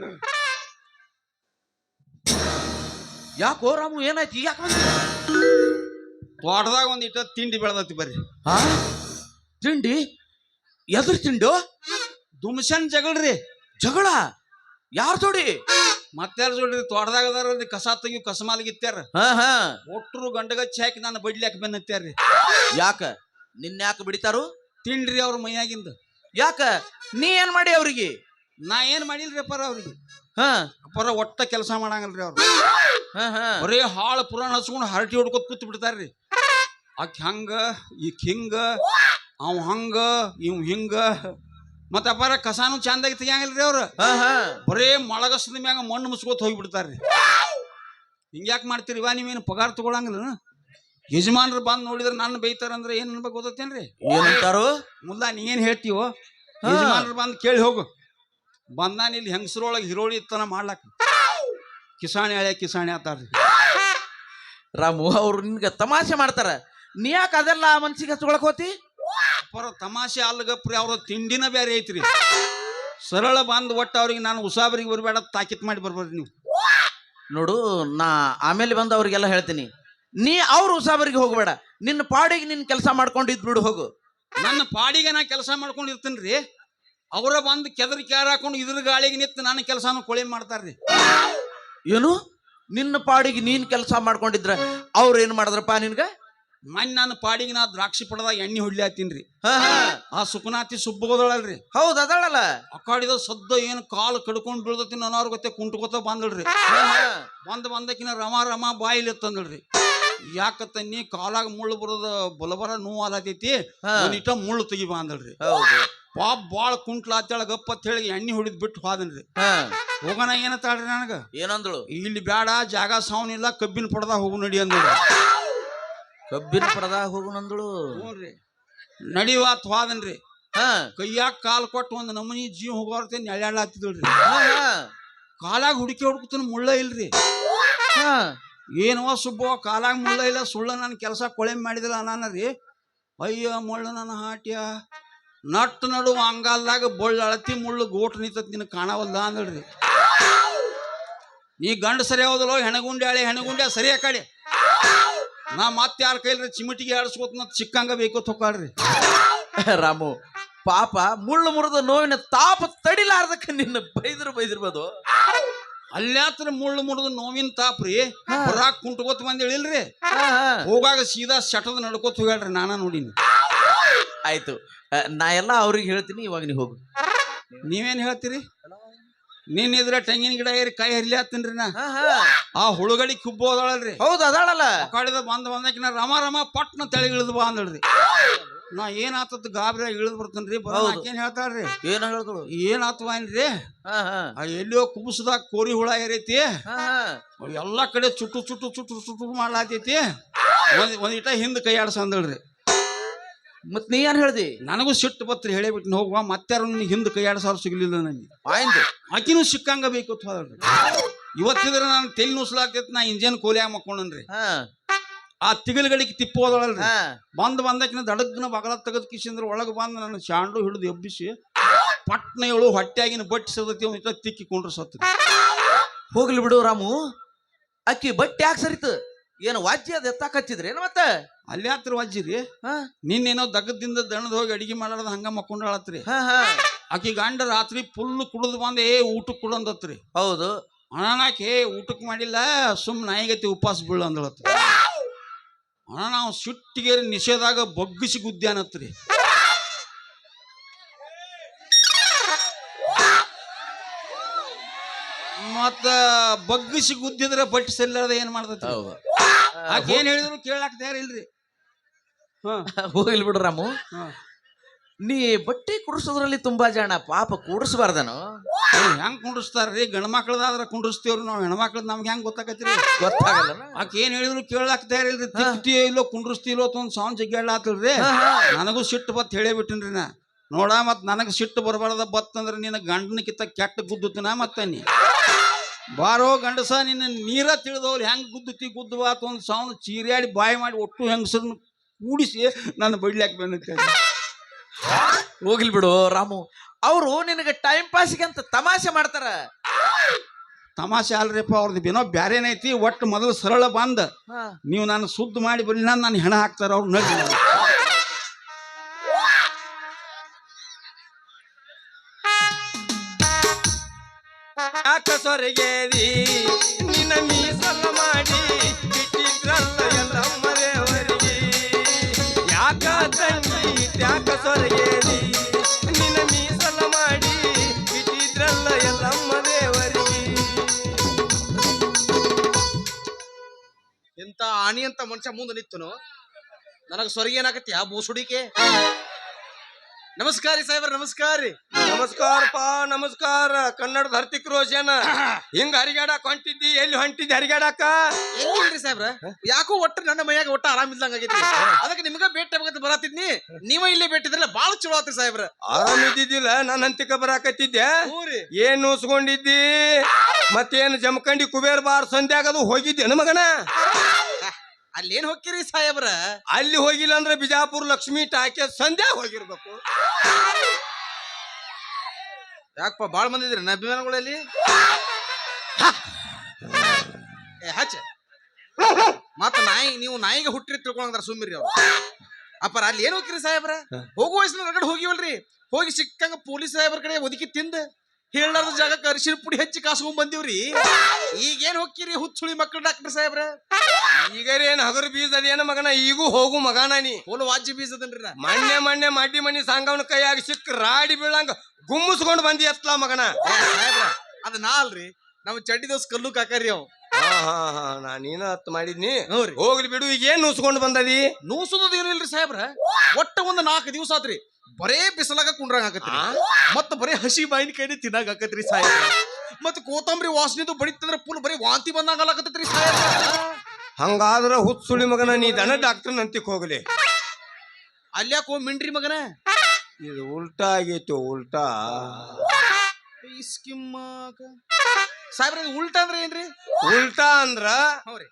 ಯಾಕೋ ರಾಮು ಏನಾಯ್ತು? ಯಾಕೆ ತೋಟದಾಗ ಒಂದ್ ಇಟ್ಟ ತಿಂಡಿ ಬೆಳೆದತಿ ಬರ್ರಿ. ಹಾ? ತಿಂಡಿ? ಎದುರ್ ತಿಂಡು? ದುಮ್ಸನ್ ಜಗಳ್ರಿ ಜಗಳ? ಯಾರು ಜೋಡಿ? ಮತ್ತಾರ ಜೋಡ್ರಿ ತೋಟದಾಗ ಅದಾರಲ್ರಿ ಕಸ ತೆಗಿಯು ಕಸಮಾಲ್ಗಿತ್ಯಾರ ಹಾ ಹಾ. ಒಟ್ರು ಗಂಡಗಚ್ಚಿ ಹಾಕಿ ನಾನು ಬಡ್ಲಿಯಾಕ ಬೆನ್ನತ್ತಾರ್ರಿ ಯಾಕ? ನಿನ್ನ ಯಾಕೆ ಬಿಡಿತಾರು? ತಿಂಡ್ರಿ ಅವ್ರ ಮೈಯಾಗಿಂದ. ಯಾಕ? ನೀ ಏನ್ ಮಾಡಿ ಅವ್ರಿಗೆ? ನಾ ಏನ್ ಮಾಡಿಲ್ರಿ ಅಪ್ಪಾರ ಅವ್ರಿಗೆ? ಹಾ. ಅಪ್ಪಾರ ಒಟ್ಟ ಕೆಲಸ ಮಾಡಂಗಲ್ರಿ ಅವ್ರು. ಹಾ ಹಾ. ಬರೀ ಹಾಳು ಪುರಾಣ ಹಚ್ಕೊಂಡು ಹರಟಿ ಹೊಡ್ಕೊತ್ ಕೂತ್ ಬಿಡ್ತಾರ್ರಿ. ಆಕೆ ಹಂಗ ಈಕ್ ಹಿಂಗ ಅವ್ ಹಂಗ ಇವ್ ಹಿಂಗ. ಮತ್ತ ಅಪ್ಪಾರ ಕಸಾನು ಚಂದಾಗಿ ತೆಗಿಯಂಗಿಲ್ರಿ ಅವ್ರು. ಹಾ ಹಾ. ಬರೇ ಮೊಳಗಸದ ಮ್ಯಾಗ ಮಣ್ಣು ಮುಸ್ಕೋತ ಹೋಗ್ಬಿಡ್ತಾರ್ರಿ. ಹಿಂಗ್ಯಾಕ್ ಮಾಡ್ತೀರಿ? ಇವಾ ನೀವೇನು ಪಗಾರ ತಗೊಳಂಗಿಲ್ಲ ಯಜಮಾನ್ರು ಬಂದು ನೋಡಿದ್ರೆ ನನ್ನ ಬೈತಾರಂದ್ರೆ ಏನ್ ಅನ್ಬೇಕು ಗೊತ್ತೇನ್ರಿ ಏನಂತಾರು? ಮುಲ್ಲ ನೀ ಏನ್ ಹೇಳ್ತೀವೋ ಯಜಮಾನ್ರು ಬಂದು ಕೇಳಿ ಹೋಗು. ಬಂದಾನ ಇಲ್ಲಿ ಹೆಂಗಸರೊಳಗೆ ಹಿರೋಳಿ ಇತ್ತನ ಮಾಡ್ಲಾಕ? ಕಿಸಾಣಿ ಹಳೆ ಕಿಸಾಣಿ ಆತಾರ್ರಿ. ರಾಮು ಅವ್ರು ನಿನ್ಗೆ ತಮಾಷೆ ಮಾಡ್ತಾರ. ನೀ ಯಾಕೆ ಅದೆಲ್ಲ ಮನ್ಸಿಗೆ ಹಚ್ಕೊಳಕ್ ಹೋತಿ? ಪರ ತಮಾಷೆ ಅಲ್ಗಪ್ರಿ ಅವ್ರ ತಿಂಡಿನ ಬೇರೆ ಐತ್ರಿ. ಸರಳ ಬಂದ್ ಒಟ್ಟ ಅವ್ರಿಗೆ ನಾನು ಉಸಾಬರಿಗೆ ಬರಬೇಡ ತಾಕಿತ್ ಮಾಡಿ ಬರ್ಬೇಡ್ರಿ ನೀವು. ನೋಡು ನಾ ಆಮೇಲೆ ಬಂದು ಅವ್ರಿಗೆಲ್ಲ ಹೇಳ್ತೀನಿ. ನೀ ಅವ್ರ ಉಸಾಬರಿಗೆ ಹೋಗಬೇಡ. ನಿನ್ನ ಪಾಡಿಗೆ ನಿನ್ನ ಕೆಲಸ ಮಾಡ್ಕೊಂಡು ಬಿಡು ಹೋಗು. ನನ್ನ ಪಾಡಿಗೆ ನಾ ಕೆಲಸ ಮಾಡ್ಕೊಂಡು ಇರ್ತೀನಿ ಅವರ ಬಂದು ಕೆದರಿ ಕ್ಯಾರ ಹಾಕೊಂಡು ಇದ್ರ ಗಾಳಿಗೆ ನಿಂತು ನನ್ನ ಕೆಲಸನೂ ಕೊಳೆ ಮಾಡ್ತಾರ್ರಿ. ಏನು? ನಿನ್ನ ಪಾಡಿಗೆ ನೀನ್ ಕೆಲಸ ಮಾಡ್ಕೊಂಡಿದ್ರ ಅವ್ರು ಏನ್ ಮಾಡಿದ್ರಪ್ಪ ನಿನ್ಗ? ಮನ್ ನನ್ನ ಪಾಡಿಗೆ ನಾ ದ್ರಾಕ್ಷಿ ಪಡದಾಗ ಎಣ್ಣೆ ಹೊಡ್ಲಿ ಹತ್ತೀನ್ರಿ ಹಾ. ಆ ಸುಖನಾತಿ ಸುಬ್ಬಗೋದಳಲ್ರಿ. ಹೌದ್ ಅದಳಲ್ಲ. ಅಕ್ಕಾಡಿದ ಸದ್ದ ಏನು ಕಾಲು ಕಡ್ಕೊಂಡು ಬೀಳ್ದತಿ ನನವ್ರ ಗೊತ್ತೆ ಕುಂಟ್ಕೋತ ಬಂದಳ್ರಿ. ಬಂದ್ ಬಂದಕಿನ ರಮ ರಮ ಬಾಯಿಲಿ ತಂದಳ್ರಿ. ಯಾಕತ್ತ ನೀ ಕಾಲಾಗ ಮುಳ್ಳು ಬರೋದ ಬಲಬರ ನೋವು ಆಲತೈತಿ ಹಾ. ಒಂದಿಟ ಮುಳ್ಳು ತೆಗಿ ಬಂದಳ್ರಿ ಹೌದು. ಪಾಪ್ ಬಾಳ ಕುಂಟ್ಲಾತೇಳ ಗಪ್ಪ ಅಂತ ಹೇಳಿ ಎಣ್ಣೆ ಹೊಡಿದ್ ಬಿಟ್ಟು ಹೋದನ್ರಿ. ಹೋಗೋಣ ಏನತ್ತಾಳ್ರಿ ನನಗ? ಏನಂದಳು? ಇಲ್ಲಿ ಬೇಡ ಜಾಗ ಸಾವನಿಲ್ಲ ಕಬ್ಬಿನ ಪಡದ ಹೋಗು ನಡಿ ಅಂದಳು. ಕಬ್ಬಿನ ಪಡದ ಹೋಗು ನಂದಳು? ಹ್ಞೂನ್ರಿ ನಡಿವಾತ್ ಹೋದನ್ರಿ. ಹಾ. ಕೈಯಾಗ ಕಾಲ್ ಕೊಟ್ಟು ಒಂದು ನಮನಿ ಜೀವ ಹೋಗೋರ್ತೆ ನೆಳ್ಯಾಡ್ಲಾತಿದ್ರಿ. ಕಾಲಾಗ ಹುಡುಕಿ ಹುಡುಕ್ತಾನ ಮುಳ್ಳ ಇಲ್ರಿ. ಹಾ. ಸುಬ್ಬೋ, ಕಾಲಾಗ ಮುಳ್ಳ ಇಲ್ಲ, ಸುಳ್ಳ ನನ್ನ ಕೆಲಸ ಕೊಳೆ ಮಾಡಿದಿಲ್ಲ ನಾನು ರೀ ಅಯ್ಯೋ ಮುಳ್ಳು ನನ್ನ ಹಾಟ್ಯ. ನಟ್ಟು ನಡು ಅಂಗಾಲ್ದಾಗ ಬೊಳ್ಳ ಅಳತಿ ಮುಳ್ಳು ಗೋಟ್ ನಿಂತತ್ ನಿನಗೆ ಕಾಣವಲ್ಲ ಅಂದಳ್ರಿ ನೀ ಗಂಡ ಸರಿ ಹೋದಲ್ಲೋ, ಹೆಣಗುಂಡೆ ಹಳೆ ಹೆಣಗುಂಡೆ ಸರಿ ಕಡೆ. ನಾ ಮತ್ತೆ ಯಾರ ಕೈಲ್ರಿ ಚಿಮಟಿಗೆ ಆಡಿಸ್ಕೋತ ಚಿಕ್ಕಂಗ ಬೇಕು ತೊಕಾಳ್ರಿ ರಾಮು, ಪಾಪ ಮುಳ್ಳು ಮುರಿದ ನೋವಿನ ತಾಪ ತಡಿಲಾರ್ದಕ್ಕೆ ನಿನ್ನ ಬೈದ್ರು ಬೈದಿರ್ಬೋದು. ಅಲ್ಲಾತ್ರ ಮುಳ್ಳು ಮುಡ್ದು ನೋವಿನ ತಾಪ್ರಿ. ಹೊರಾಕ್ ಕುಂಟ್ಕೋತ ಬಂದೇಳಿಲ್ರಿ. ಹೋಗಾಗ ಸೀದಾ ಶಟದ ನಡ್ಕೋತ ಹೋಗ್ಯಾಳ್ರಿ ನಾನ ನೋಡಿನಿ. ಆಯ್ತು. ನಾ ಎಲ್ಲ ಅವ್ರಿಗೆ ಹೇಳ್ತೀನಿ ಇವಾಗ ನೀವು ಹೋಗು. ನೀವೇನ್ ಹೇಳ್ತೀರಿ? ನೀನ್ ಇದ್ರ ತೆಂಗಿನ ಗಿಡ ಏರಿ ಕೈ ಹರಿಲಿ ಹತ್ತೀನ್ರಿ ನಾ. ಆ ಹುಳುಗಡಿ ಕುಬ್ಬೋದಾಳಲ್ರಿ ಹೌದು ಅದಾಳಲ್ಲ. ಕಾಡಿದ ಬಂದ ಬಂದಕಿನ ರಮ ರಮ ಪಟ್ನ ತೆಳಗ್ ಇಳಿದು ಬಾ ಅಂದಳ್ರಿ ನಾ ಏನಾತದ್ ಗಾಬರಿ ಇಳಿದು ಬರ್ತೇನ್ರಿ ರೀ ಏನ್ ಹೇಳ್ತಾಳ್ರಿ? ಏನ ಹೇಳಿದಳು ಏನಾತವ ಏನ್ರಿ ಎಲ್ಲಿಯೋ ಕುಬುಸದಾಗ ಕೋರಿ ಹುಳ ಏರೈತಿ. ಎಲ್ಲಾ ಕಡೆ ಚುಟ್ಟು ಚುಟ್ಟು ಚುಟ್ಟು ಚುಟ್ಟು ಮಾಡ್ಲಾತೈತಿ. ಒಂದ್ ಒಂದ್ ಇಟ ಹಿಂದ್ ಕೈ ಆಡ್ಸ ಅಂದಳ್ರಿ ಮತ್ ನೀ ಏನ್ ಹೇಳ್ದಿ? ನನಗೂ ಸಿಟ್ಟು ಬತ್ರಿ ಹೇಳಿಬಿಟ್ಟು ಹೋಗುವ ಮತ್ತಾರು ಹಿಂದ್ ಕೈ ಆಡ್ಸಾರು ಸಿಗ್ಲಿಲ್ಲ ನನಗೆ. ಆಯ್ತು. ಆಕಿನೂ ಸಿಕ್ಕಂಗ ಬೇಕು ಇವತ್ತಿದ್ರೆ ನಾನು ತೆಲ್ ನುಸ್ಲಾಗ್ತೈತಿ ನಾ ಇಂಜನ್ ಕೋಲಿಯಾಗ ಮಕ್ಕೊಂಡ್ರಿ ಆ ತಿಗಲ್ಗಳಿಗೆ ತಿಪ್ಪೋದಳಲ್ರಿ ಹಾ. ಬಂದ್ ಬಂದಕ್ಕಿನ ದಡಗ್ನ ಬಗಲ ತೆಗೆದ್ ಕಿಶಿಂದ್ರ ಒಳಗೆ ಬಂದು ನನ್ನ ಶಾಂಡು ಹಿಡಿದು ಎಬ್ಬಿಸಿ ಪಟ್ನ ಏಳು ಹೊಟ್ಟೆಯಾಗಿನ ಬಟ್ಟಿ ಸದತಿ ತಿಕ್ಕಿ ಕೊಂಡ್ರು ಸತ್ತು. ಹೋಗ್ಲಿ ಬಿಡು ರಾಮು. ಅಕ್ಕಿ ಬಟ್ಟೆ ಯಾಕೆ ಸರಿತು? ಏನು ವಾಜ್ಯ ಅದ ಹಚ್ಚಿದ್ರಿ ಏನು ಮತ್ತೆ? ಅಲ್ಲಿ ಹತ್ರ ವಜ್ಜಿರಿ ಹಾ. ನಿನ್ನೇನೋ ದಗದಿಂದ ದಣದ ಹೋಗಿ ಅಡಿಗೆ ಮಾಡಾರ್ದ ಹಂಗ ಮಕ್ಕೊಂಡಾಳತ್ರಿ ಹಾ ಹಾ. ಆಕಿ ಗಂಡ ರಾತ್ರಿ ಫುಲ್ ಕುಡಿದು ಬಂದ ಏ ಊಟಕ್ಕೆ ಕೊಡಂದತ್ರಿ ಹೌದು. ಅಣ್ಣನಾಕೆ ಊಟಕ್ಕೆ ಮಾಡಿಲ್ಲ ಸುಮ್ ನಾಯಿಗತಿ ಉಪವಾಸ ಬೀಳು ಅಂದಳತ್ರಿ ಅಣ್ಣ ನಾವು ಸಿಟ್ಟಿಗೆ ನಿಷೇಧಾಗ ಬಗ್ಗಿಸಿ ಅನ್ನತ್ರಿ. ಮತ್ತ ಬಗ್ಗಿಸಿ ಗುದ್ದಿದ್ರೆ ಪಟ್ಟಿ ಸರಿಲಾರ್ದ ಏನ್ ಮಾಡ್ತೈತಿ ಹೌದು. ಆಕೆ ಏನ್ ಹೇಳಿದ್ರು ಕೇಳಾಕ ತಯಾರಿಲ್ರಿ. ಹಾ. ಹೋಗ್ಲಿ ಬಿಡು ರಾಮು. ಹಾ. ನೀ ಬಟ್ಟೆ ಕುಡಿಸೋದ್ರಲ್ಲಿ ತುಂಬಾ ಜಾಣ ಪಾಪ ಕೂಡಿಸ್ಬಾರ್ದನು ಹೆಂಗ್ ಕುಂಡಿಸ್ತಾರ್ರಿ? ಗಂಡ ಮಕ್ಳದಾದ್ರ ಕುಂಡಿಸ್ತೀವ್ರಿ ನಾವು. ಹೆಣ್ಮಕ್ಳದ್ ನಮ್ಗೆ ಹೆಂಗ್ ಗೊತ್ತಾಕತ್ರಿ? ಗೊತ್ತಾಗಲ್ಲ. ಆಕೆ ಏನ್ ಹೇಳಿದ್ರು ಕೇಳಾಕ ತಯಾರಿಲ್ರಿ ತಿಕ್ತಿಯೋ ಇಲ್ಲೋ ಕುಂಡ್ರಸ್ತಿಲ್ಲೋ ಅಂತ ಒಂದು ಸೌಂಡ್ ಜಗ್ಗಾಡ್ಲಾತಲ್ರಿ ನನಗೂ ಸಿಟ್ಟು ಬತ್ ಹೇಳೇ ಬಿಟ್ಟಿನ್ರಿ ನಾ. ನೋಡ ಮತ್ ನನಗೆ ಸಿಟ್ಟು ಬರಬಾರ್ದ ಬತ್ತಂದ್ರೆ ನಿನ್ನ ಗಂಡನಕ್ಕಿಂತ ಕೆಟ್ಟ ಗುದ್ದುತ್ತಿನ ಮತ್ತ ನೀ. ಬಾರೋ ಗಂಡಸ ನಿನ್ನ ನೀರ ತಿಳಿದವ್ರು ಹೆಂಗ್ ಗುದ್ದುತಿ ಗುದ್ದು ಆತ ಒಂದು ಸೌಂಡ್ ಚೀರ್ಯಾಡಿ ಬಾಯಿ ಮಾಡಿ ಒಟ್ಟು ಹೆಂಗಸರನ್ನು ಕೂಡಿಸಿ ನನ್ನ ಬಡ್ಲಾಕ್ ಬಂದೈತೆ ಹೋಗ್ಲಿ ಬಿಡು ರಾಮು. ಅವರು ನಿನಗೆ ಟೈಮ್ ಪಾಸ್ಗೆ ಅಂತ ತಮಾಷೆ ಮಾಡ್ತಾರ. ತಮಾಷೆ ಅಲ್ರಿಪ್ಪ ಅವ್ರದ್ದು ಏನೋ ಬ್ಯಾರೇನೈತಿ ಒಟ್ಟು ಮೊದಲು ಸರಳ ಬಂದ್. ನೀವು ನಾನು ಸುದ್ದ ಮಾಡಿ ಬರಲಿ ನಾನು ನಾನು ಹೆಣ ಹಾಕ್ತಾರ ಅವ್ರು ನಡಿ ಯಾಕ ಸೊರಗೇರಿ ನಿನ್ನ ಮೀಸಲ ಮಾಡಿ ಬಿಟ್ಟಿದ್ರಲ್ಲ ಎಲ್ಲಮ್ಮ ದೇವರಿಗೆ. ಯಾಕ ತಂಗಿ ಯಾಕ ಸೊರಗೇರಿ ಆಣಿ ಅಂತ ಮನುಷ್ಯ ಮುಂದೆ ನಿತ್ತನು ನನಗೆ ಸ್ವರ್ಗ ಏನಾಗತ್ತಿ ಆ ಬೂಸುಡಿಕೆ? ನಮಸ್ಕಾರ ರೀ ಸಾಹೇಬ್ರ ನಮಸ್ಕಾರ. ರೀ ನಮಸ್ಕಾರಪ್ಪ ನಮಸ್ಕಾರ. ಕನ್ನಡ ಧರ್ತಿಕ್ ರೋಷನ್ ಹಿಂಗ ಹರಿಗಾಡಕ್ ಹೊಂಟಿದ್ದಿ ಎಲ್ಲಿ ಹೊಂಟಿದ್ದಿ ಹರಿಗಾಡಕ ಏನ್ರಿ ಸಾಹೇಬ್ರ? ಯಾಕೋ ಒಟ್ಟು ನನ್ನ ಮೈಯಾಗ ಒಟ್ಟು ಆರಾಮಿಲ್ದಂಗ ಆಗೈತಿ. ಅದಕ್ಕೆ ನಿಮ್ಗ ಭೇಟಿ ಆಗತ್ತೆ ಬರತ್ತಿದ್ನಿ ನೀವ ಇಲ್ಲಿ ಭೇಟಿದ್ರಲ್ಲ ಬಾಳ ಚಲೋ ಆತ್ರಿ ಸಾಹೇಬ್ರ. ಆರಾಮಿದ್ದಿದ್ದಿಲ್ಲ ನನ್ನ ಹಂತಿಕ ಬರಾಕತ್ತಿದ್ದೆ. ಏನ್ ಉಸ್ಕೊಂಡಿದ್ದಿ ಮತ್ತೇನು ಜಮಖಂಡಿ ಕುಬೇರ್ ಬಾರ್ ಸಂಧ್ಯಾಗದು ಹೋಗಿದ್ದೆ ಮಗನ? ಅಲ್ಲೇನ್ ಹೋಗಿರಿ ಸಾಹೇಬ್ರ? ಅಲ್ಲಿ ಹೋಗಿಲ್ಲ ಅಂದ್ರೆ ಬಿಜಾಪುರ ಲಕ್ಷ್ಮಿ ಟಾಕೆ ಸಂಧ್ಯಾಗ ಹೋಗಿರ್ಬೇಕು. ಯಾಕಪ್ಪ ಬಾಳ ಬಂದಿದ್ರಿ ನಭಿಮಾನಗಳಲ್ಲಿ ಹಚ್ಚ. ಮತ್ತ ನಾಯಿ ನೀವು ನಾಯಿಗೆ ಹುಟ್ಟಿ ತಿಳ್ಕೊಂಡ್ರ ಸುಮ್ಮಿರಿ ಅವ್ರು. ಅಪ್ಪರ ಅಲ್ಲಿ ಏನ್ ಹೋಗ್ತೀರಿ ಸಾಹೇಬ್ರ? ಹೋಗುವ ವಯಸ್ಸಿನ ಹೊರಗಡೆ ಹೋಗಿವಲ್ರಿ. ಹೋಗಿ ಸಿಕ್ಕಂಗ ಪೊಲೀಸ್ ಸಾಹೇಬ್ರ ಕಡೆ ಒದಕಿ ತಿಂದ. ಹೇಳಾರ್ದ ಜಾಗಕ್ಕೆ ಅರಿಶಿನ ಪುಡಿ ಹಚ್ಚಿ ಕಾಸ್ಕೊಂಡ್ ಬಂದಿವ್ರಿ. ಈಗೇನ್ ಹೋಗ್ತೀರಿ ಹುಚ್ಚುಳಿ ಮಕ್ಕಳು ಡಾಕ್ಟರ್ ಸಾಹೇಬ್ರ? ಈಗರೇನ್ ಹಗರ್ ಬೀಜ ಅದೇನ ಮಗನ? ಈಗೂ ಹೋಗು ಮಗನ ನೀ. ಫುಲ್ ವಾಜ್ಯ ಬೀಜ ನಾ. ಮಣ್ಣೆ ಮಣ್ಣೆ ಮಡ್ಡಿ ಮನಿ ಸಾಂಗವನ ಕೈಯಾಗಿ ಸಿಕ್ಕ ರಾಡಿ ಬೀಳಂಗ ಗುಮ್ಮಸ್ಕೊಂಡ್ ಬಂದಿ ಎತ್ಲಾ ಮಗನ. ಅದ ನಾ ಅಲ್ರಿ. ನಮ್ ಚಡ್ಡಿ ದೋಸ್ ಕಲ್ಲು ಕಾಕರಿ ಅವ್. ಹಾ ಹಾ ಹಾ ನಾ ನೀನ ಹತ್ ಮಾಡಿದ್ನಿ. ಹೋಗ್ಲಿ ಬಿಡು ಈಗ ಏನ್ ನೂಸ್ಕೊಂಡ್ ಬಂದದಿ? ನೂಸುದು ಇರ್ಲಿಲ್ರಿ ಸಾಹೇಬ್ರ. ಒಟ್ಟ ಒಂದ್ ನಾಲ್ಕು ದಿವಸ ಆತ್ರಿ. ಬರೇ ಬಿಸಿಲಾಗ ಕುಂಡ್ರಂಗ ಆಕತ್ರಿ. ಮತ್ತ ಬರೇ ಹಸಿ ಬಾಯಿನ ಕೈ ತಿನ್ನಾಗ ಆಕತ್ರಿ ಸಾಹೇಬ್ರ. ಮತ್ತ ಕೋತಂಬರಿ ವಾಸನೆದು ಬಡಿತಂದ್ರ ಫುಲ್ ಬರೀ ವಾಂತಿ ಬಂದಂಗ ಆಗತ್ತೈತ್ರಿ ಸಾಹೇಬ್ರ. ಹಂಗಾದ್ರ ಹುಚ್ಚುಳಿ ಮಗನ ನೀ ದನ ಡಾಕ್ಟರ್ ನಂತಿಕ್ ಹೋಗ್ಲಿ. ಅಲ್ಯಾಕ ಹೋಗ್ ಮಿಂಡ್ರಿ ಮಗನ? ಇದು ಉಲ್ಟಾ ಆಗೈತಿ ಉಲ್ಟಾ. ಈ ಸ್ಕಿಮ್ ಸಾಹೇಬ್ರ ಇದು ಉಲ್ಟಾ ಅಂದ್ರೆ ಏನ್ರಿ? ಉಲ್ಟಾ ಅಂದ್ರ ಹೌರಿ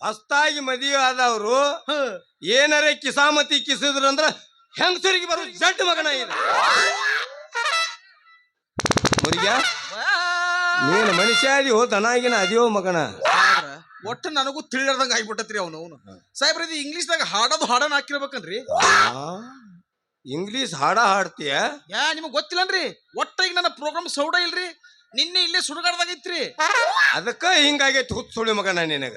ಹೊಸ್ತಾಗಿ ಮದುವೆ ಆದವ್ರು ಕಿಸಾಮತಿ ಏನರೇ ಕಿಸಾಮತಿ ಹೆಂಗ್ ಹೆಂಗಸರಿಗೆ ಬರೋ ಜಡ್ ಮಗನ ಇದು? ಮುರಿಯ ನೀನು ಮನುಷ್ಯ ಅದಿಯೋ ದನಾಗಿನ ಅದಿಯೋ ಮಗನ. ಒಟ್ಟ ನನಗೂ ತಿಳಿಲಾರ್ದಂಗ ಆಗ್ಬಿಟ್ಟತ್ರಿ ಅವನು ಅವನು. ಸಾಹೇಬ್ರ ಇದು ಇಂಗ್ಲಿಷ್ದಾಗ ಹಾಡೋದು ಹಾಡನ್ ಹಾಕಿರ್ಬೇಕನ್ರಿ ಇಂಗ್ಲಿಷ್ ಹಾಡ ಹಾಡ್ತೀಯ? ಯಾ ನಿಮಗ್ ಗೊತ್ತಿಲ್ಲನ್ರಿ? ಒಟ್ಟ ಈಗ ನನ್ನ ಪ್ರೋಗ್ರಾಮ್ ಸೌಡ ಇಲ್ರಿ? ನಿನ್ನೆ ಇಲ್ಲೇ ಸುಡುಗಾಡ್ದಾಗೈತ್ರಿ ಅದಕ್ಕ ಹಿಂಗಾಗೈತಿ ಸುಳಿ ಮಗನ ನಿನಗ.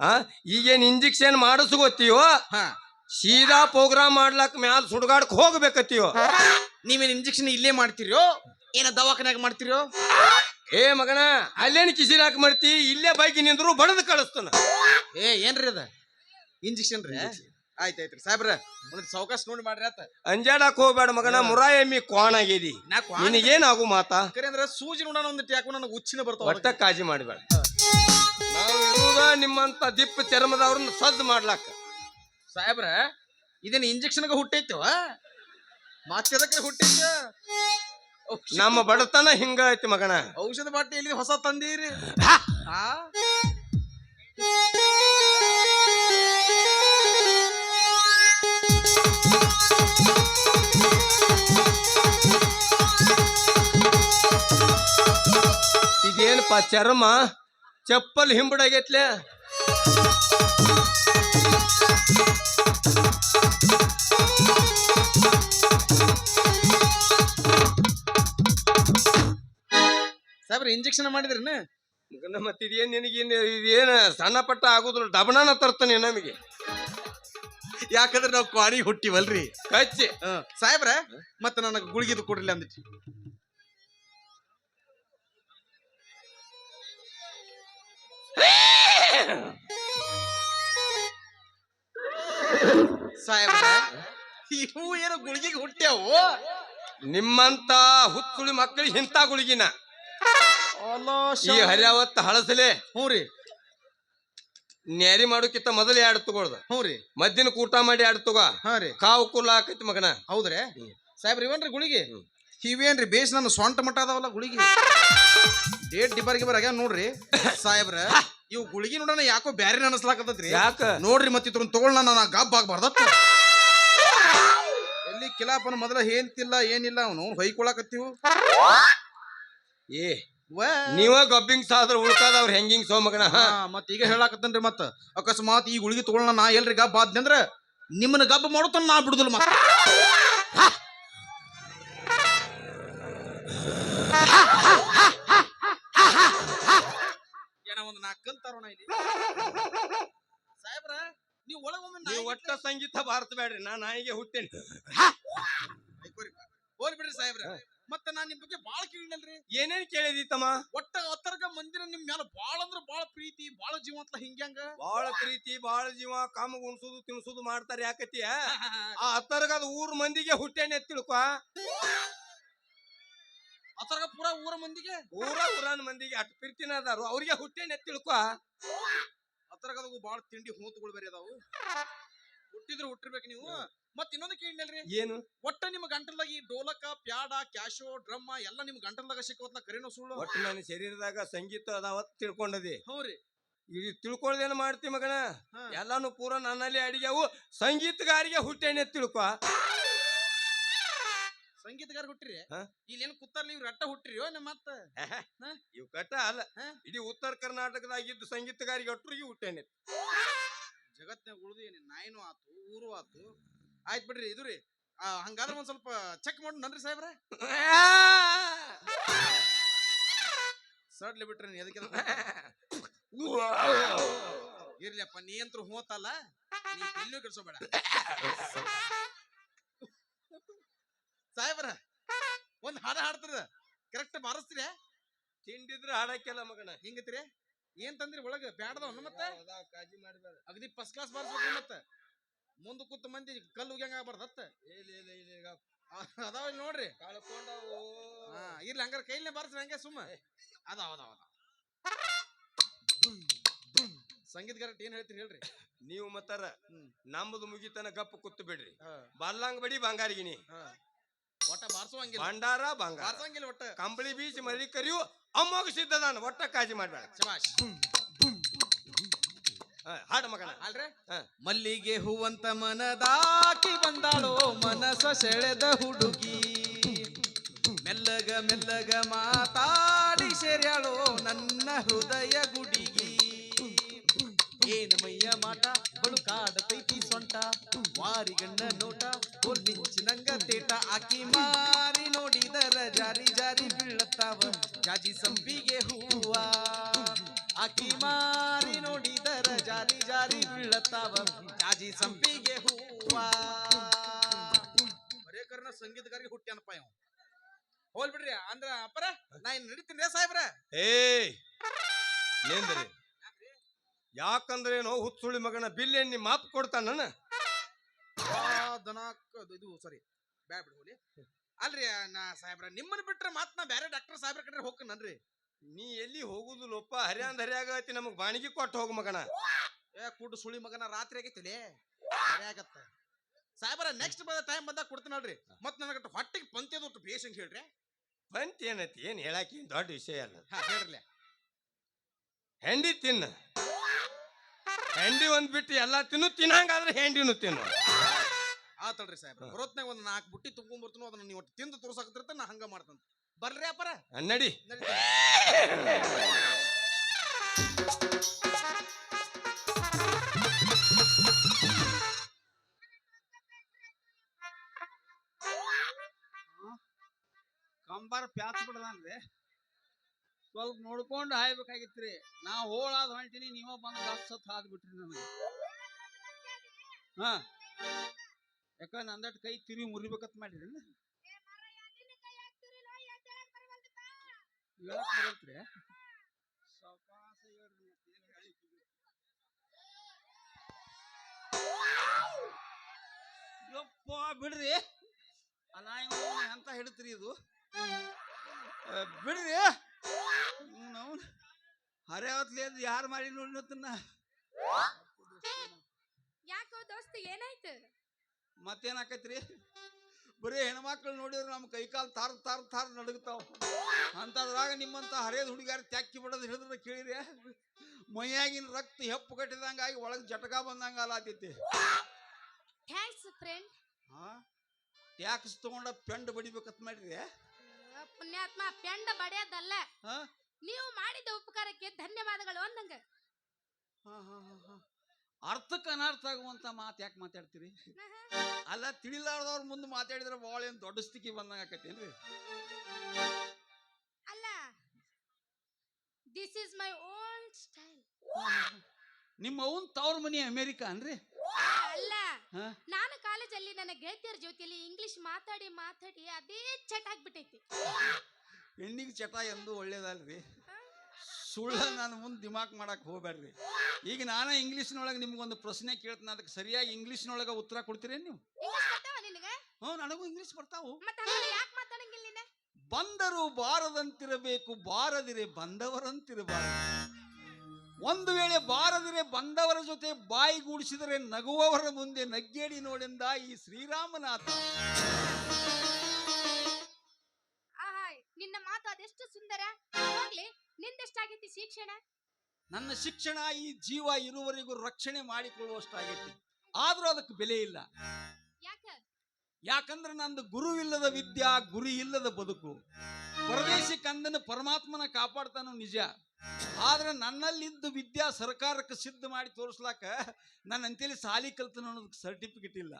ಆ? ಈಗೇನ್ ಇಂಜೆಕ್ಷನ್ ಮಾಡಿಸ್ಕೋತೀವೋ ಹಾ. ಸೀದಾ ಪ್ರೋಗ್ರಾಮ್ ಮಾಡ್ಲಾಕ್ ಮ್ಯಾಲ ಸುಡ್ಗಾಡಕ್ ಹೋಗ್ಬೇಕತ್ತೀವೋ ನೀವೇನ್ ಇಂಜೆಕ್ಷನ್ ಇಲ್ಲೇ ಮಾಡ್ತಿರೋ ಏನ ದವಾಖಾನ್ಯಾಗ ಮಾಡ್ತೀರೋ ಏ ಮಗನ ಅಲ್ಲೇನು ಕಿಸಿಲ್ ಹಾಕಿ ಮಾಡ್ತಿ? ಇಲ್ಲೇ ಬೈಕ್ ನಿಂದ್ರು ಬಡದ್ ಕಳಿಸ್ತಾನ ಏ ಏನ್ರಿ ಅದ? ಇಂಜೆಕ್ಷನ್ ರೀ? ಆಯ್ತಾಯ್ತ್ರಿ ಸಾಹೇಬ್ರ ಒಂದ್ ಸಾವಕಾಶ ನೋಡಿ ಮಾಡ್ರಿ ಆತ. ಅಂಜಾಡಕ್ ಹೋಗ್ಬೇಡ ಮಗನ ಮುರಾ ಎಮ್ಮಿ ಕ್ವಾನ್ ಆಗೇದಿ. ನಾ ನಿನಗೇನಾಗು ಮಾತಾ? ಕರೆಂದ್ರ ಸೂಜಿ ನೋಡೋಣ ಒಂದು ಟ್ಯಾಕು ನನಗೆ ಉಚ್ಚಿನ ಬರ್ತಾವ ಒಟ್ಟ ಕಾಜಿ ಮಾಡಬೇಡ. ನಾವು ಇರುವುದ ನಿಮ್ಮಂತ ದಿಪ್ಪ ಚರ್ಮದವ್ರನ್ನ ಸದ್ದು ಮಾಡ್ಲಾಕ. ಸಾಹೇಬ್ರ ಇದನ್ನ ಇಂಜೆಕ್ಷನ್ಗೆ ಹುಟ್ಟೈತವ? ಮಾತ್ಯದಕ್ಕೆ ಹುಟ್ಟೈತ. ನಮ್ಮ ಬಡತನ ಹಿಂಗ ಐತಿ ಮಗನ. ಔಷಧ ಬಾಟಿ ಎಲ್ಲಿ ಹೊಸ ತಂದೀರಿ. ಆ? ಇದೇನಪ್ಪ ಚರ್ಮ? ಚಪ್ಪಲ್ ಹಿಂಬಡಾಗೈತ್ಲೆ? ಇಂಜೆಕ್ಷನ್ ಮಾಡಿದ್ರೇನ? ಮಗನ ಮತ್ತೆ ಇದೇನ್ ನಿನಗೇನ್ ಇದೇನ ಸಣ್ಣ ಪಟ್ಟ ಆಗುದಿಲ್ಲ ಡಬಣನ ತರ್ತಾನೆ ನಮಗೆ. ಯಾಕಂದ್ರೆ ನಾವು ಕ್ವಾರಿ ಹುಟ್ಟಿವಲ್ರಿ. ಕಚ್ಚಿ. ಸಾಹೇಬ್ರ ಮತ್ತೆ ನನಗೆ ಗುಳಿಗಿದು ಕೊಡ್ರಿ ಅಂದಿಟ್ಟು ಸಾಹೇಬ್ರ ಇವು ಏನು ಗುಳಿಗಿಗೆ ಹುಟ್ಟ್ಯಾವು? ನಿಮ್ಮಂತ ಹುತ್ತುಳಿ ಮಕ್ಕಳಿಗೆ ಇಂಥ ಗುಳಿಗಿನ. ಈ ಹರಿಯಾವತ್ತ ಹಳಸಲೆ. ಹ್ಞೂ ರೀ. ನ್ಯಾರಿ ಮಾಡೋಕ್ಕಿಂತ ಮೊದಲು ಎರಡು ತಗೊಳ್ದ. ಹ್ಞೂ ರೀ. ಮದ್ದಿನ ಊಟ ಮಾಡಿ ಎರಡು ತಗೋ. ಹಾ ರೀ. ಕಾವು ಕುಲ್ಲ ಹಾಕೈತಿ ಮಗನ. ಹೌದ್ರಿ. ಸಾಹೇಬ್ರ ಇವನ್ರಿ ಗುಳಿಗೆ? ಇವೇನ್ರಿ ಬೇಸ್ ನನ್ನ ಸೊಂಟ ಮಟ್ಟ ಅದಾವಲ್ಲ ಗುಳಿಗೆ? ಡೇಟ್ ಡಿಬಾರ್ ಗಿಬಾರ್ ಆಗ್ಯಾವ ನೋಡ್ರಿ. ಸಾಹೇಬ್ರ ಇವು ಗುಳಿಗೆ ನೋಡೋಣ ಯಾಕೋ ಬ್ಯಾರೆ ಅನಸ್ಲಾಕತ್ತೈತ್ರಿ ಯಾಕ? ನೋಡ್ರಿ ಮತ್ತೆ ಇದ್ರ ತಗೊಳ್ಳ ನಾನು ಗಬ್ ಆಗ್ಬಾರ್ದತ್ತ. ಎಲ್ಲಿ ಕಿಲಾಪನ ಮೊದಲ ಏನ್ತಿಲ್ಲ ಏನಿಲ್ಲ ಅವನು ಹೊಯ್ಕೊಳಕತ್ತಿವು. ಏ. ನೀವ ಗಬ್ಬಿಂಗ್ ಸಾದ್ರ ಉಳ್ಕಾದವ್ರ ಹೆಂಗಿಂಗ್ ಸೋ ಮಗನ ಹಾ, ಮತ್ ಈಗ ಹೇಳಾಕತ್ತನ್ರಿ ಮತ್ತ. ಅಕಸ್ಮಾತ್ ಈ ಗುಳಿಗೆ ತಗೊಳ್ಳೋಣ ನಾ ಎಲ್ರಿ ಗಬ್ಬ ಆದ್ನಂದ್ರ ನಿಮ್ಮನ್ನ ಗಬ್ಬ ಮಾಡುತ್ತ ನಾ ಬಿಡುದಿಲ್ಲ ಮತ್ತ. ಏನ ಒಂದ್ ಇಲ್ಲಿ? ಸಾಹೇಬ್ರ ನೀವು ಒಳಗೊಮ್ಮೆ ನಾ ಒಟ್ಟ ಸಂಗೀತ ಭಾರತ ಬೇಡ್ರಿ ನಾ ನಾಯಿಗೆ ಹುಟ್ಟೇನಿ. ಹೋಗ್ಬಿಡ್ರಿ ಸಾಹೇಬ್ರ. ಮತ್ತ ನಾನ್ ನಿಮ್ ಬಗ್ಗೆ ಬಾಳ ಕೇಳಿನಲ್ರಿ ಏನೇನ್ ಕೇಳಿದಿ ತಮ್ಮ ಒಟ್ಟ ಅತ್ತರ್ಗ ಮಂದಿರ ನಿಮ್ ಮ್ಯಾಲ ಬಾಳ ಅಂದ್ರ ಬಾಳ ಪ್ರೀತಿ ಬಾಳ ಜೀವ ಅಂತ ಹಿಂಗ್ಯಾಂಗ ಬಾಳ ಪ್ರೀತಿ ಬಾಳ ಜೀವ ಕಾಮ ಉಣ್ಸುದು ತಿನ್ಸುದು ಮಾಡ್ತಾರ ಯಾಕತಿಯ ಆ ಅತ್ತರ್ಗದ ಊರ್ ಮಂದಿಗೆ ಹುಟ್ಟೇನೆ ತಿಳ್ಕೊ. ಅತರ್ಗ ಪೂರ ಊರ ಮಂದಿಗೆ? ಊರ ಊರನ್ ಮಂದಿಗೆ ಅಟ್ ಪ್ರೀತಿನ ಅದಾರು. ಅವ್ರಿಗೆ ಹುಟ್ಟೇನೆ ತಿಳ್ಕೊ. ಹತ್ತರ್ಗದಾಗು ಬಾಳ ತಿಂಡಿ ಹೂತುಗಳು ಬೇರೆ ಅದಾವು. ಹುಟ್ಟಿದ್ರು ಹುಟ್ಟಿರ್ಬೇಕು ನೀವು. ಮತ್ ಇನ್ನೊಂದು ಕೇಳಿ ಏನು? ಒಟ್ಟ ನಿಮ್ಮ ಗಂಟಲ್ದಾಗ ಈ ಡೋಲಕ ಪ್ಯಾಡ ಕ್ಯಾಶೋ ಡ್ರಮ್ಮ ಎಲ್ಲ ನಿಮ್ ಗಂಟಲ್ದಾಗ ಸಿಕ್ಕವತ್ನ ಕರೆನೋ ಸುಳ್ಳು. ಒಟ್ಟು ನನ್ನ ಶರೀರದಾಗ ಸಂಗೀತ ಅದಾವತ್ ತಿಳ್ಕೊಂಡದಿ. ಹೌರಿ ಇಲ್ಲಿ ತಿಳ್ಕೊಳ್ದೇನ್ ಮಾಡ್ತಿ ಮಗನ? ಹಾ. ಎಲ್ಲಾನು ಪೂರ ನನ್ನಲ್ಲಿ ಅಡಿಗೆವು ಸಂಗೀತಗಾರಿಗೆ ಹುಟ್ಟೇನೆ ತಿಳ್ಕೊ. ಸಂಗೀತಗಾರ ಹುಟ್ಟಿರಿ? ಇಲ್ಲಿ ಏನು ಕುತ್ತರ್ ನೀವು ರಟ್ಟ ಹುಟ್ಟಿರಿ ನಮ್ಮ ಮತ್ತ ಇವ್ ಕಟ್ಟ ಅಲ್ಲ. ಹಾ? ಇಡೀ ಉತ್ತರ ಕರ್ನಾಟಕದಾಗಿದ್ದು ಸಂಗೀತಗಾರಿಗೆ ಒಟ್ಟರಿಗೆ ಹುಟ್ಟೇನೆ ಜಗತ್ನಾಗ ಉಳಿದು ಏನಿ ನಾಯಿನೂ ಆತು ಊರು ಆತು. ಆಯ್ತ್ ಬಿಡ್ರಿ ಇದು ರೀ. ಆ, ಹಂಗಾದ್ರೆ ಒಂದ್ ಸ್ವಲ್ಪ ಚೆಕ್ ಮಾಡಿ ನನ್ರಿ ಸಾಹೇಬ್ರ? ಸಡ್ಲಿ ಬಿಟ್ರಿ ನೀ ಅದಕ್ಕೆ ಇರ್ಲಿಯಪ್ಪ ನೀ ಅಂತೂ ಹೋತಲ್ಲ ನೀ ಎಲ್ಲೂ ಕೆಡ್ಸೋಬೇಡ. ಸಾಹೇಬ್ರ ಒಂದ್ ಹಾಡ ಹಾಡ್ತಾರ. ಕರೆಕ್ಟ್ ಬಾರಿಸ್ತೀರ? ತಿಂಡಿದ್ರೆ ಹಾಡಕ್ಕೆಲ್ಲ ಮಗನ. ಹಿಂಗತ್ರಿ? ಏನ್ ತಂದ್ರಿ ಒಳಗ? ಬ್ಯಾಡದವನ್ನ ಮತ್ತ? ಕಾಜಿ ಮಾಡ್ಬೇಡ ಅಗದಿ ಫಸ್ಟ್ ಕ್ಲಾಸ್ ಬಾರಿಸ್ಬೇಕ್ರಿ ಮತ್ತ. ಮುಂದ ಕೂತ ಮಂದಿ ಕಲ್ಲು ಉಗ್ಯಂಗ ಆಗ್ಬಾರ್ದತ್ತ ಅದಾವ ಇಲ್ಲಿ ನೋಡ್ರಿ. ಕಳ್ಕೊಂಡವು ಹಾ ಇರ್ಲಿ ಹಂಗಾರ ಕೈಲೇ ಬಾರಿಸ್ರಿ ಹಂಗೆ ಸುಮ್ಮ. ಅದಾವ ಅದಾವ ಅದಾವ ಸಂಗೀತಗಾರ ಏನ್ ಹೇಳ್ತೀರಿ ಹೇಳ್ರಿ. ನೀವು ಮತ್ತಾರ. ನಮ್ಮದು ಮುಗಿತನ ಗಪ್ಪ ಕುತ್ತು ಬಿಡ್ರಿ. ಹಾ, ಬಲ್ಲಂಗ್ ಬಡಿ ಬಂಗಾರಿಗಿನಿ. ಒಟ್ಟ ಬಾರ್ಸುವಂಗಿಲ್ಲ. ಭಂಡಾರ ಬಂಗಾರ. ಬಾರ್ಸಂಗಿಲ್ಲ ಒಟ್ಟ. ಕಂಬಳಿ ಬೀಚ್ ಮರಿ ಕರಿಯು ಅಮ್ಮಗ ಸಿದ್ಧದಾನ ಒಟ್ಟ ಕಾಜಿ ಮಾಡ್ಬೇಡ. ಶಬಾಷ್. ಹಾಡು ಮಗನ. ಅಲ್ರಿ? ಮಲ್ಲಿಗೆ ಹೂವಂತ ಮನದಾಕಿ ಬಂದಾಳೋ ಮನಸ ಸೆಳೆದ ಹುಡುಗಿ. ಮೆಲ್ಲಗ ಮೆಲ್ಲಗ ಮಾತಾಡಿ ಸೆರ್ಯಾಳೋ ನನ್ನ ಹೃದಯ ಗುಡಿಗಿ. ಏನ ಮೈಯ ಮಾಟ ಬಳು ಕಾಡತೈತಿ ಸೊಂಟ. ವಾರಿಗಣ್ಣ ನೋಟ ಮಿಂಚಿನಂಗ ತೇಟ. ಆಕಿ ಮಾರಿ ನೋಡಿದರ ಜಾರಿ ಜಾರಿ ಬೀಳತ್ತಾವ. ಜಾಜಿ ಸಂಪಿಗೆ ಹೂವ. ಆಕಿ ಮಾರಿ ನೋಡಿದರ ಜಾರಿ ಜಾರಿ ಬೀಳತ್ತಾವ ಜಾಜಿ ಸಂಪಿಗೆ ಹೂವಾ. ಬರೇಕರ್ನ ಸಂಗೀತಗಾರಿಗೆ ಹುಟ್ಟ್ಯಾನಪ್ಪ ಇವ. ಹೋಲ್ ಬಿಡ್ರಿ ಅಂದ್ರ ಅಪ್ಪರ ನಾ ಇನ್ ನಡೀತೀನಿ ಸಾಹೇಬ್ರ. ಏಯ್ ಯಾಕಂದ್ರೆ ಏನೋ ಹುಚ್ಚುಳಿ ಮಗನ ಬಿಲ್ ಏನ್ ನಿಮ್ಮ ಮಾಪ್ ಕೊಡ್ತಾನ ದನಾಕ್ ಇದು ಸಾರಿ ಬ್ಯಾಡ ಬಿಡಿ ಹೋಲಿ. ಅಲ್ರಿ ನಾ ಸಾಹೇಬ್ರ ನಿಮ್ಮನ್ನ ಬಿಟ್ರೆ ಮಾತ್ ನಾ ಬ್ಯಾರೆ ಡಾಕ್ಟರ್ ಸಾಹೇಬ್ರ ಕಡೆ ಹೋಗ್ಕನನ್ರಿ. ನೀ ಎಲ್ಲಿ ಹೋಗುದು ಲೋಪ? ಹರಿಯಾಗ ಐತಿ ನಮಗ್ ಬಾಣಿಗೆ ಕೊಟ್ಟು ಹೋಗು ಮಗನ. ಏ ಕುಡ್ ಸುಳಿ ಮಗನ ರಾತ್ರಿ ಆಗೈತಿಲೇ? ಆಗತ್ತ. ಸಾಹೇಬ್ರ ನೆಕ್ಸ್ಟ್ ಬಂದ ಟೈಮ್ ಬಂದಾಗ ಕೊಡ್ತೀನಿ ನೋಡ್ರಿ. ಮತ್ತೆ ನನಗೆ ಹೊಟ್ಟಿಗೆ ಒಟ್ಟು ಬೇಷ್ ಅಂತ ಹೇಳ್ರಿ. ಬಂತ ಏನೈತಿ? ಏನ್ ಹೇಳಾಕಿ? ದೊಡ್ಡ ವಿಷಯ ಅಲ್ಲ. ಹೇಳ್ರಿ ಹೇಳ್ರಲ್ಲ ಹೆಂಡಿ ತಿನ್ನ. ಹೆಂಡಿ ಒಂದ್ ಬಿಟ್ಟು ಎಲ್ಲಾ ತಿನ್ನು ತಿನ್ನಂಗಾದ್ರೆ ಹೆಂಡಿನು ತಿನ್ನು. ಆತಳ್ರಿ ಸಾಹೇಬ್ರ ಬರೋತ್ನಾಗ ಒಂದ್ ನಾಲ್ಕು ಬುಟ್ಟಿ ತುಂಬ್ಕೊಂಡ್ ಬರ್ತೀನೋ ಅದನ್ನ ನೀವು ಒಟ್ಟು ತಿಂದು ತೋರ್ಸಾಕತ್ತಿರ್ತ ನಾ ಹಂಗ ಮಾಡ್ತಂತ. ಬರ್ರಿ ಅಪ್ಪರ. ನಡಿ. ಕಂಬರ್ ಪ್ಯಾಚ್ ಬಿಡದಂದ್ರೆ ಸ್ವಲ್ಪ ನೋಡ್ಕೊಂಡು ಹಾಯ್ಬೇಕಾಗಿತ್ರಿ. ನಾ ಹೋಳಾದ್ ಹೊಂಟಿನಿ ನೀವ ಬಂದ್ ಸತ್ ಹಾದ್ ಬಿಟ್ರಿ ನನಗೆ. ಹ. ಯಾಕ ನಂದಟ್ ಕೈ ತಿರುಗಿ ಮುರಿಬೇಕತ್ ಮಾಡಿರಿ ಯಪ್ಪ ಬಿಡ್ರಿ. ಅಲ್ಲ ಅಂತ ಹಿಡಿತ್ರಿ ಇದು? ಬಿಡ್ರಿ. ನಾವು ಹರಿಯಾವತ್ಲಿ ಯಾರು ಮಾಡಿ ನೋಡ್ಲತ್ತನ್ನ ಯಾಕೋ ದೋಸ್ತ ಏನಾಯ್ತು? ಮತ್ತೇನ್ ಆಕೈತ್ರಿ ಬರೀ ಹೆಣ್ಮಕ್ಳು ನೋಡಿದ್ರೆ ನಮ್ಮ ಕೈಕಾಲು ತಾರ್ ತಾರ್ ತಾರ್ ನಡುಗ್ತಾವ ಅಂತದ್ರಾಗ ನಿಮ್ಮಂತ ಹರಿಯದ ಹುಡುಗಿಯಾರ ತ್ಯಾಕಿ ಬಿಡೋದು ಹಿಡಿದ್ರೆ ಕೇಳಿರಿ. ಮೈಯಾಗಿನ ರಕ್ತ ಹೆಪ್ಪು ಕಟ್ಟಿದಂಗಾಗಿ ಒಳಗೆ ಜಟಕ ಬಂದಂಗ ಆಲಾತೈತಿ. ಥ್ಯಾಂಕ್ಸ್ ಫ್ರೆಂಡ್ ಆ? ಟ್ಯಾಕ್ಸ್ ತಗೊಂಡ ಪೆಂಡ್ ಬಡಿಬೇಕತ್ ಮಾಡ್ರಿ. ಪುಣ್ಯಾತ್ಮ ಪೆಂಡ ಬಡಿಯೋದಲ್ಲ. ನೀವು ಮಾಡಿದ ಉಪಕಾರಕ್ಕೆ ಧನ್ಯವಾದಗಳು ಅಂದಂಗ. ಹಾ, ಹಾ, ಹಾ. ಅರ್ಥಕ್ಕೆ ಅನರ್ಥ ಆಗುವಂತ ಮಾತು ಯಾಕೆ ಮಾತಾಡ್ತೀರಿ? ಅಲ್ಲ ತಿಳಿಲಾರ್ದವ್ರ ಮುಂದೆ ಮಾತಾಡಿದ್ರೆ ಭಾಳ ಏನು ದೊಡ್ಡ ಸ್ಥಿತಿ ಬಂದಂಗ ಆಕತ್ತೇನ್ರಿ ಅಲ್ಲ this is my own style ನಿಮ್ಮ ಅವನ್ ತವ್ರ ಮನಿ ಅಮೇರಿಕಾ ಅನ್ರಿ ಅಲ್ಲ ನಾನು ಕಾಲೇಜಲ್ಲಿ ನನ್ನ ಗೆಳತಿಯರ ಜೊತೆಯಲ್ಲಿ ಇಂಗ್ಲಿಷ್ ಮಾತಾಡಿ ಮಾತಾಡಿ ಅದೇ ಚಟ ಆಗ್ಬಿಟ್ಟೈತಿ ಹೆಣ್ಣಿಗೆ ಚಟ ಎಂದು ಒಳ್ಳೇದಲ್ರಿ. ಸುಳ್ಳ ನಾನು ಮುಂದೆ ದಿಮಾಕ್ ಮಾಡಕ್ ಹೋಗ್ಬೇಡ್ರಿ. ಈಗ ನಾನೇ ಇಂಗ್ಲೀಷ್ನೊಳಗೆ ನಿಮ್ಗೊಂದು ಪ್ರಶ್ನೆ ಕೇಳ್ತೀನಿ ಅದಕ್ಕೆ ಸರಿಯಾಗಿ ಇಂಗ್ಲೀಷ್ನೊಳಗೆ ಉತ್ತರ ಕೊಡ್ತೀರೇನು ನೀವು? ಹ್ಞೂ ನನಗೂ? ಇಂಗ್ಲೀಷ್ ಬರ್ತಾವು. ಬಂದರು ಬಾರದಂತಿರಬೇಕು ಬಾರದಿರೆ ಬಂದವರಂತಿರಬಾರದು. ಒಂದು ವೇಳೆ ಬಾರದಿರೆ ಬಂದವರ ಜೊತೆ ಬಾಯಿಗೂಡಿಸಿದರೆ ನಗುವವರ ಮುಂದೆ ನಗ್ಗೇಡಿ ನೋಡೆಂದ ಈ ಶ್ರೀರಾಮನಾಥ. ನನ್ನ ಶಿಕ್ಷಣ ಈ ಜೀವ ಇರುವವರೆಗೂ ರಕ್ಷಣೆ ಮಾಡಿಕೊಳ್ಳುವಷ್ಟಾಗೈತಿ. ಆದ್ರೂ ಅದಕ್ಕೆ ಬೆಲೆ ಇಲ್ಲ. ಯಾಕ? ಯಾಕಂದ್ರೆ ನಂದು ಗುರುವಿಲ್ಲದ ವಿದ್ಯಾ ಗುರಿ ಇಲ್ಲದ ಬದುಕು. ಪರದೇಶಿ ಕಂದನ ಪರಮಾತ್ಮನ ಕಾಪಾಡ್ತಾನೋ ನಿಜ. ಆದ್ರೆ ನನ್ನಲ್ಲಿದ್ದು ವಿದ್ಯಾ ಸರ್ಕಾರಕ್ಕೆ ಸಿದ್ಧ ಮಾಡಿ ತೋರಿಸ್ಲಾಕ ನನ್ನ ಅಂತೇಳಿ ಸಾಲಿ ಕಲ್ತನ ಅನ್ನೋದಕ್ಕೆ ಸರ್ಟಿಫಿಕೇಟ್ ಇಲ್ಲ.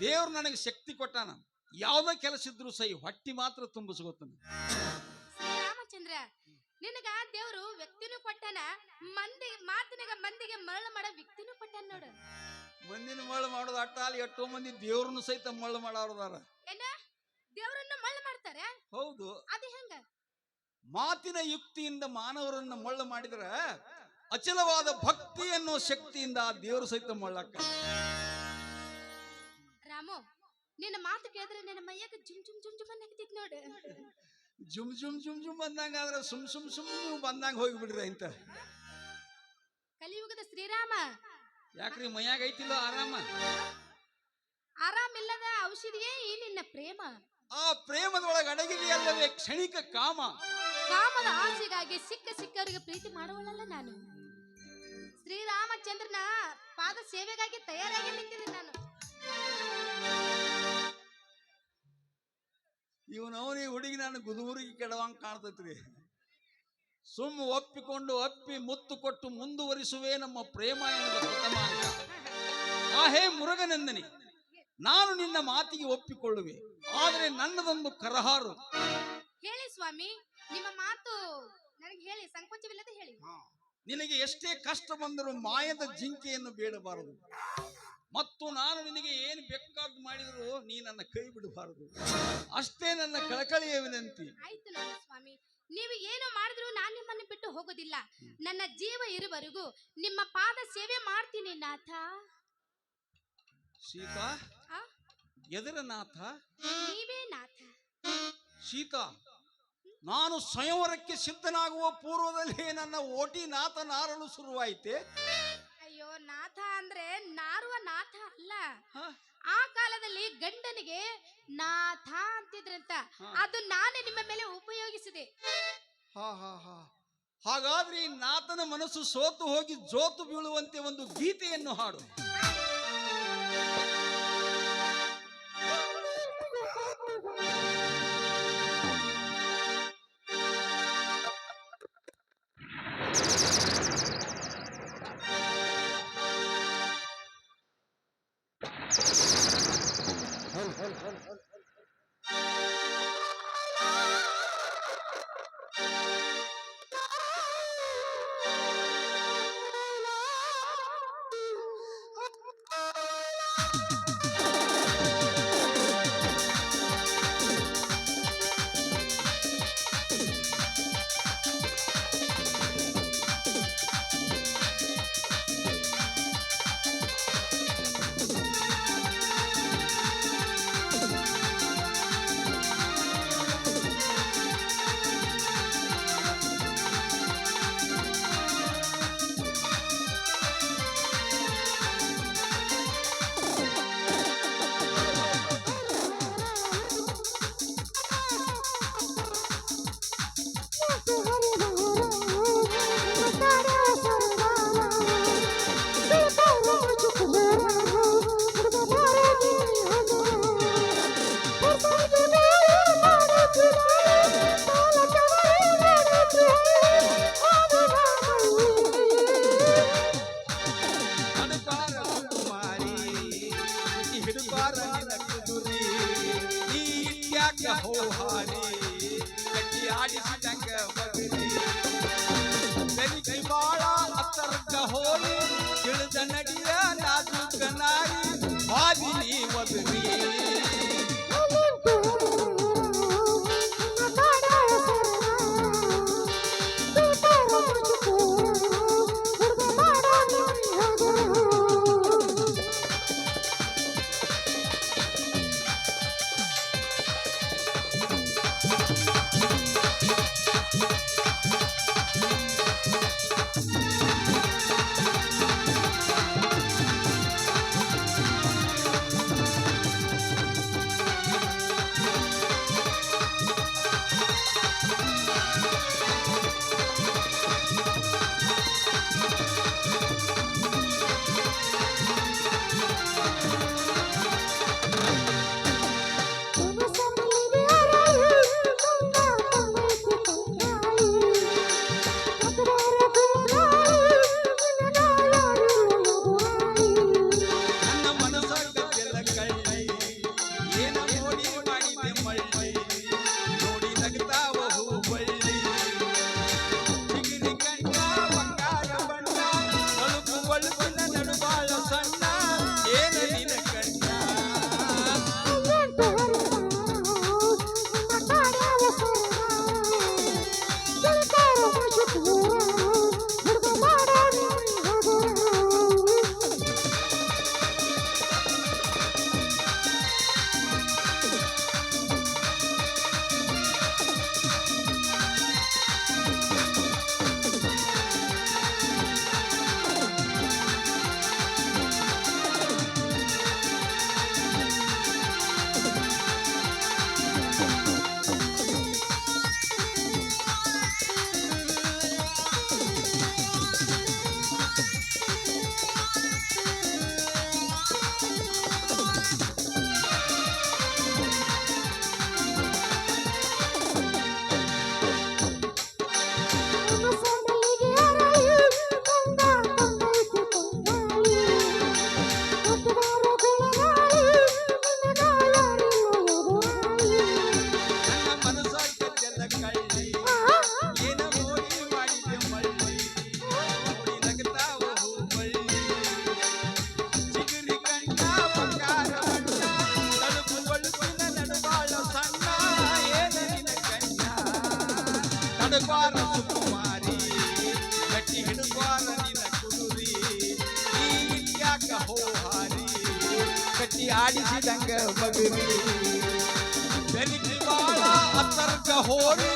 ದೇವ್ರು ನನಗೆ ಶಕ್ತಿ ಕೊಟ್ಟಾನ. ಯಾವುದೇ ಕೆಲಸ ಇದ್ರು ಸಹಿ ಹೊಟ್ಟಿ ಮಾತ್ರ ತುಂಬಿಸ್ಕೋತಾನೆ. ನಿನಗ ದೇವರು ವ್ಯಕ್ತಿನೂ ಕೊಟ್ಟನ ಮಂದಿ ಮಾತಿನಾಗ ಮಂದಿಗೆ ಮರಳ ಮಾಡ ವ್ಯಕ್ತಿನೂ ಕೊಟ್ಟನ ನೋಡು. ಮಂದಿನ ಮರಳ ಮಾಡೋದು ಅಟ್ಟ ಅಲ್ಲಿ ಎಷ್ಟೋ ಮಂದಿ ದೇವ್ರನ್ನು ಸಹಿತ ಮರಳ ಮಾಡೋದಾರ ಏನ? ದೇವ್ರನ್ನ ಮಳ್ಳು ಮಾಡ್ತಾರೆ? ಹೌದು. ಅದು ಹೆಂಗ? ಮಾತಿನ ಯುಕ್ತಿಯಿಂದ ಮಾನವರನ್ನ ಮರಳ ಮಾಡಿದ್ರ ಅಚಲವಾದ ಭಕ್ತಿ ಅನ್ನೋ ಶಕ್ತಿಯಿಂದ ಆ ದೇವರು ಸಹಿತ ಮರಳಕ್ಕ. ರಾಮು ನಿನ್ನ ಮಾತು ಕೇಳಿದ್ರೆ ನಿನ್ನ ಮೈಯಾಗ ಜುಮ್ ಜುಮ್ ಜುಮ್ ಜುಮ್ ನೋಡು. ಜುಮ್ ಜುಮ್ ಜುಮ್ ಜುಮ್ ಬಂದಂಗ ಆದ್ರೆ ಸುಮ್ ಸುಮ್ ಸುಮ್ ಬಂದಂಗ ಹೋಗಿಬಿಡ್ರಿ ಅಂತ. ಕಲಿಯುಗದ ಶ್ರೀರಾಮ. ಯಾಕ್ರಿ ಮೈಯಾಗ ಐತಿಲ್ಲ ಆರಾಮ? ಆರಾಮಿಲ್ಲದ ಔಷಧಿಯೇ ಈ ನಿನ್ನ ಪ್ರೇಮ. ಆ ಪ್ರೇಮದೊಳಗೆ ಅಡಗಿದೆಯಲ್ಲವೇ ಕ್ಷಣಿಕ ಕಾಮ. ಕಾಮದ ಆಸೆಗಾಗಿ ಸಿಕ್ಕ ಸಿಕ್ಕವರಿಗೆ ಪ್ರೀತಿ ಮಾಡುವಳಲ್ಲ ನಾನು. ಶ್ರೀರಾಮಚಂದ್ರನ ಪಾದ ಸೇವೆಗಾಗಿ ತಯಾರಾಗಿ ನಿಂತಿದ್ದೆ ನಾನು. ಇವನವನಿ ಹುಡುಗಿ ನಾನು ಗುದುಗುರಿಗೆ ಕೆಡವಂಗ ಕಾಣ್ತೈತ್ರಿ. ಸುಮ್ ಒಪ್ಪಿಕೊಂಡು ಅಪ್ಪಿ ಮುತ್ತು ಕೊಟ್ಟು ಮುಂದುವರಿಸುವೆ ನಮ್ಮ ಪ್ರೇಮ ಎನ್ನುವ ಪ್ರಥಮ ಅಂಕ ಆ ಹೇ ಮುರುಗನಂದನಿ ನಾನು ನಿನ್ನ ಮಾತಿಗೆ ಒಪ್ಪಿಕೊಳ್ಳುವೆ ಆದರೆ ನನ್ನದೊಂದು ಕರಹಾರು. ಹೇಳಿ ಸ್ವಾಮಿ ನಿಮ್ಮ ಮಾತು ನನಗೆ ಹೇಳಿ ಸಂಕೋಚವಿಲ್ಲದೆ ಹೇಳಿ. ನಿನಗೆ ಎಷ್ಟೇ ಕಷ್ಟ ಬಂದರೂ ಮಾಯದ ಜಿಂಕೆಯನ್ನು ಬೇಡಬಾರದು. ಮತ್ತು ನಾನು ನಿನಗೆ ಏನು ಬೇಕಾದ್ದು ಮಾಡಿದ್ರು ನೀ ನನ್ನ ಕೈ ಬಿಡಬಾರದು. ಅಷ್ಟೇ ನನ್ನ ಕಳಕಳಿಯ ವಿನಂತಿ ಆಯ್ತು ನನ್ನ ಸ್ವಾಮಿ ನೀವು ಏನು ಮಾಡಿದ್ರು ನಾನು ನಿಮ್ಮನ್ನು ಬಿಟ್ಟು ಹೋಗೋದಿಲ್ಲ. ನನ್ನ ಜೀವ ಇರುವರೆಗೂ ನಿಮ್ಮ ಪಾದ ಸೇವೆ ಮಾಡ್ತೀನಿ ನಾಥ. ಸೀತಾ ಆ? ಎದರ ನಾಥ. ನೀವೇ ನಾಥ. ಸೀತಾ ನಾನು ಸ್ವಯಂವರಕ್ಕೆ ಸಿದ್ಧನಾಗುವ ಪೂರ್ವದಲ್ಲಿ ನನ್ನ ಓಟಿ ನಾಥನಾರಲು ಶುರುವಾಯಿತೇ. ನಾಥ ಅಂದ್ರೆ ನಾರುವ ನಾಥ ಅಲ್ಲ. ಆ ಕಾಲದಲ್ಲಿ ಗಂಡನಿಗೆ ನಾಥ ಅಂತಿದ್ರಂತ. ಅದು ನಾನೇ ನಿಮ್ಮ ಮೇಲೆ ಉಪಯೋಗಿಸಿದೆ. ಹಾ ಹಾ ಹಾ. ಹಾಗಾದ್ರೆ ಈ ನಾಥನ ಮನಸ್ಸು ಸೋತು ಹೋಗಿ ಜೋತು ಬೀಳುವಂತೆ ಒಂದು ಗೀತೆಯನ್ನು ಹಾಡು. ಆಡಿಸಿದಂಗ ಬಗರಿ ಬೆಲಿಗೆ ಬಾಳ ಅಂತರ್ಗ ಹೋರಿ.